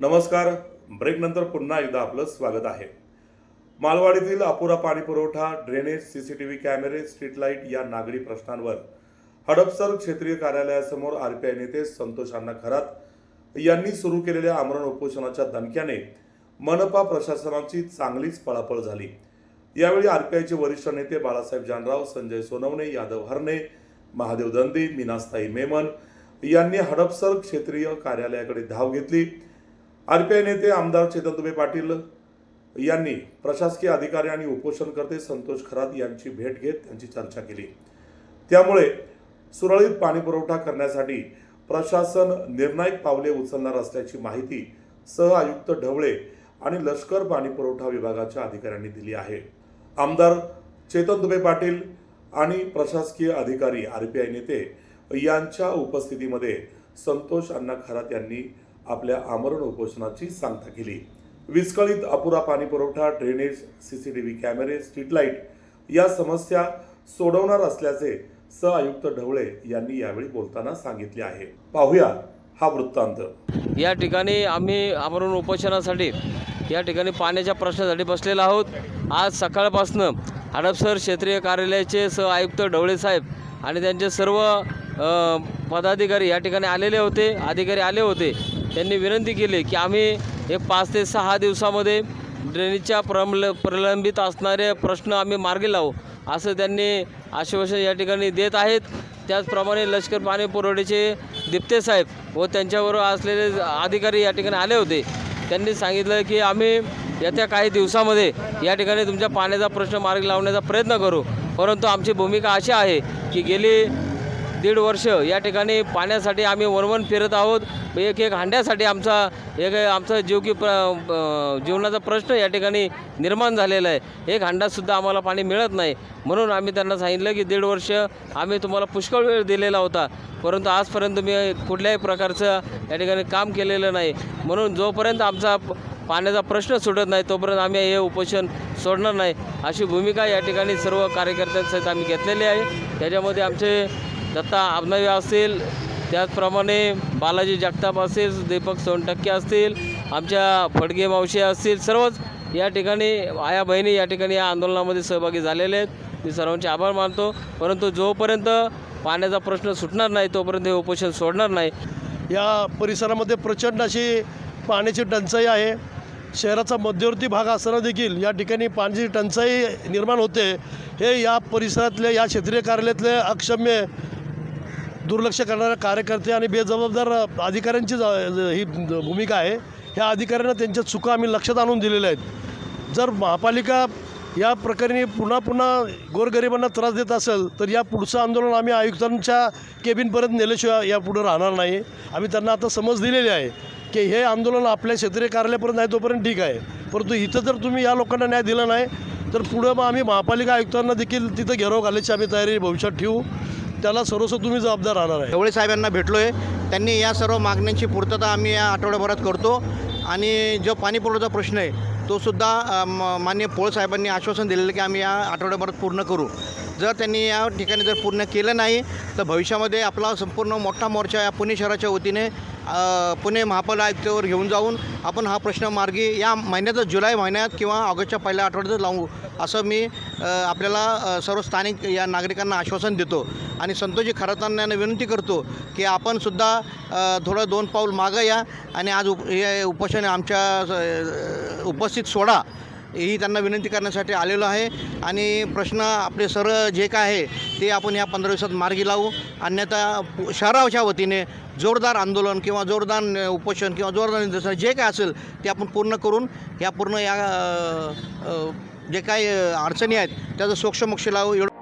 नमस्कार. ब्रेकनंतर पुन्हा एकदा आपलं स्वागत आहे. मालवाडीतील अपुरा पाणी पुरवठा ड्रेनेज व्ही कॅमेरे स्ट्रीट लाइट या नागरी प्रश्नांवर हडपसर क्षेत्रीय कार्यालयासमोर आर पी आय नेते संतोष अण्णा खरात यांनी सुरू केलेल्या आमरण उपोषणाच्या दणक्याने मनपा प्रशासनाची चांगलीच पळापळ झाली. यावेळी आर पी आयचे वरिष्ठ नेते बाळासाहेब जानराव संजय सोनवणे यादव हरणे महादेव दंदी मीनास्ताई मेमन यांनी हडपसर क्षेत्रीय कार्यालयाकडे धाव घेतली. आर पी आय नेते आमदार चेतन दुबे पाटील यांनी प्रशासकीय अधिकारी आणि उपोषणकर्ते संतोष खरात यांची भेट घेत त्यांची चर्चा केली. त्यामुळे सुरळीत पाणी पुरवठा करण्यासाठी प्रशासन निर्णायक पावले उचलणार असल्याची माहिती सह आयुक्त ढवळे आणि लष्कर पाणी पुरवठा विभागाच्या अधिकाऱ्यांनी दिली आहे. आमदार चेतन दुबे पाटील आणि प्रशासकीय अधिकारी आर पी आय नेते यांच्या उपस्थितीमध्ये संतोष अण्णा खरात यांनी आपल्या आमरण उपोषणाची सांगता केली. विस्कळीत अपुरा पाणी पुरवठा ड्रेनेज व्ही कॅमेरे स्ट्रीटलाईट या समस्या सोडवणार असल्याचे स आयुक्त ढवळे यांनी यावेळी बोलताना सांगितले आहे. पाहूया हा वृत्तांत. या ठिकाणी आम्ही आमरण उपोषणासाठी या ठिकाणी पाण्याच्या प्रश्नासाठी बसलेलो आहोत. आज सकाळपासनं हडपसर क्षेत्रीय कार्यालयाचे स आयुक्त ढवळे साहेब आणि त्यांचे सर्व पदाधिकारी या ठिकाणी आलेले होते अधिकारी आले होते. त्यांनी विनंती केली की आम्ही एक पाच ते सहा दिवसामध्ये ड्रेनेजच्या प्रमल प्रलंबित असणारे प्रश्न आम्ही मार्गी लावू असं त्यांनी आश्वासन या ठिकाणी देत आहेत. त्याचप्रमाणे लष्कर पाणी पुरवठ्याचे दिप्ते साहेब व त्यांच्याबरोबर असलेले अधिकारी या ठिकाणी आले होते. त्यांनी सांगितलं की आम्ही येत्या काही दिवसामध्ये या ठिकाणी तुमच्या पाण्याचा प्रश्न मार्गी लावण्याचा प्रयत्न करू. परंतु आमची भूमिका अशी आहे की गेली दीड वर्ष या ठिकाणी पाण्यासाठी आम्ही वनवन फिरत आहोत. एक एक हांड्यासाठी आमचा एक आमचा जीव की प्र जीवनाचा प्रश्न या ठिकाणी निर्माण झालेला आहे. एक हांडासुद्धा आम्हाला पाणी मिळत नाही. म्हणून आम्ही त्यांना सांगितलं की दीड वर्ष आम्ही तुम्हाला पुष्कळ वेळ दिलेला होता. परंतु आजपर्यंत मी कुठल्याही प्रकारचं या ठिकाणी काम केलेलं नाही. म्हणून जोपर्यंत आमचा पाण्याचा प्रश्न सुटत नाही तोपर्यंत आम्ही हे उपोषण सोडणार नाही. अशी भूमिका या ठिकाणी सर्व कार्यकर्त्यांसहित आम्ही घेतलेली आहे. त्याच्यामध्ये आमचे दत्ता आबनावी असतील त्याचप्रमाणे बालाजी जगताप असेल दीपक सोनटक्के असतील आमच्या फडगे मावशी असतील सर्वच या ठिकाणी आया बहिणी या ठिकाणी या आंदोलनामध्ये सहभागी झालेले आहेत. मी सर्वांचे आभार मानतो. परंतु जोपर्यंत पाण्याचा प्रश्न सुटणार नाही तोपर्यंत हे उपोषण सोडणार नाही. या परिसरामध्ये प्रचंड अशी पाण्याची टंचाई आहे. शहराचा मध्यवर्ती भाग असताना देखील या ठिकाणी पाण्याची टंचाई निर्माण होते. हे या परिसरातले या क्षेत्रीय कार्यालयातले अक्षम्य दुर्लक्ष करणारे कार्यकर्ते आणि बेजबाबदार अधिकाऱ्यांची ज- ही भूमिका आहे. ह्या अधिकाऱ्यांना त्यांच्या चुका आम्ही लक्षात आणून दिलेल्या आहेत. जर महापालिका या प्रकरणी पुन्हा पुन्हा गोरगरिबांना त्रास देत असेल तर या पुढचं आंदोलन आम्ही आयुक्तांच्या केबिनपर्यंत नेल्याशिवाय यापुढं राहणार नाही. आम्ही त्यांना आता समज दिलेली आहे की हे आंदोलन आपल्या क्षेत्रीय कार्यालयापर्यंत नाही तोपर्यंत ठीक आहे. परंतु इथं जर तुम्ही या लोकांना न्याय दिला नाही तर पुढं मग आम्ही महापालिका आयुक्तांना देखील तिथं घेराव घालायची आम्ही तयारी भविष्यात ठेवू. त्याला सर्वस्व तुम्ही जबाबदार राहणार आहे. ढवळे साहेबांना भेटलो आहे त्यांनी या सर्व मागण्यांची पूर्तता आम्ही या आठवड्याभरात करतो. आणि जो पाणी पुरवठा प्रश्न आहे तो सुद्धा मान्य माननीय पोळ साहेबांनी आश्वासन दिलेलं की आम्ही या आठवड्याभरात पूर्ण करू. जर त्यांनी या ठिकाणी जर पूर्ण केलं नाही तर भविष्यामध्ये आपला संपूर्ण मोठा मोर्चा या पुणे शहराच्या वतीने पुणे महापालिका आयुक्तावर घेऊन जाऊन आपण हा प्रश्न मार्गी या महिन्यातच जुलै महिन्यात किंवा ऑगस्टच्या पहिल्या आठवड्यातच लावू असं मी आपल्याला सर्व स्थानिक या नागरिकांना आश्वासन देतो. आणि संतोषजी खरातांना विनंती करतो की आपणसुद्धा थोडं दोन पाऊल मागं या आणि आज उप हे उपोषण आमच्या उपस्थित सोडा. ही त्यांना विनंती करण्यासाठी आलेलो आहे. आणि प्रश्न आपले सरळ जे काय आहे ते आपण या पंधरा दिवसात मार्गी लावू. अन्यथा शहराच्या वतीने जोरदार आंदोलन किंवा जोरदार उपोषण किंवा जोरदार निदर्शन जे काय असेल ते आपण पूर्ण करून या पूर्ण या जे काही अडचणी आहेत त्याचं सोक्षमोक्ष लावू. एवढं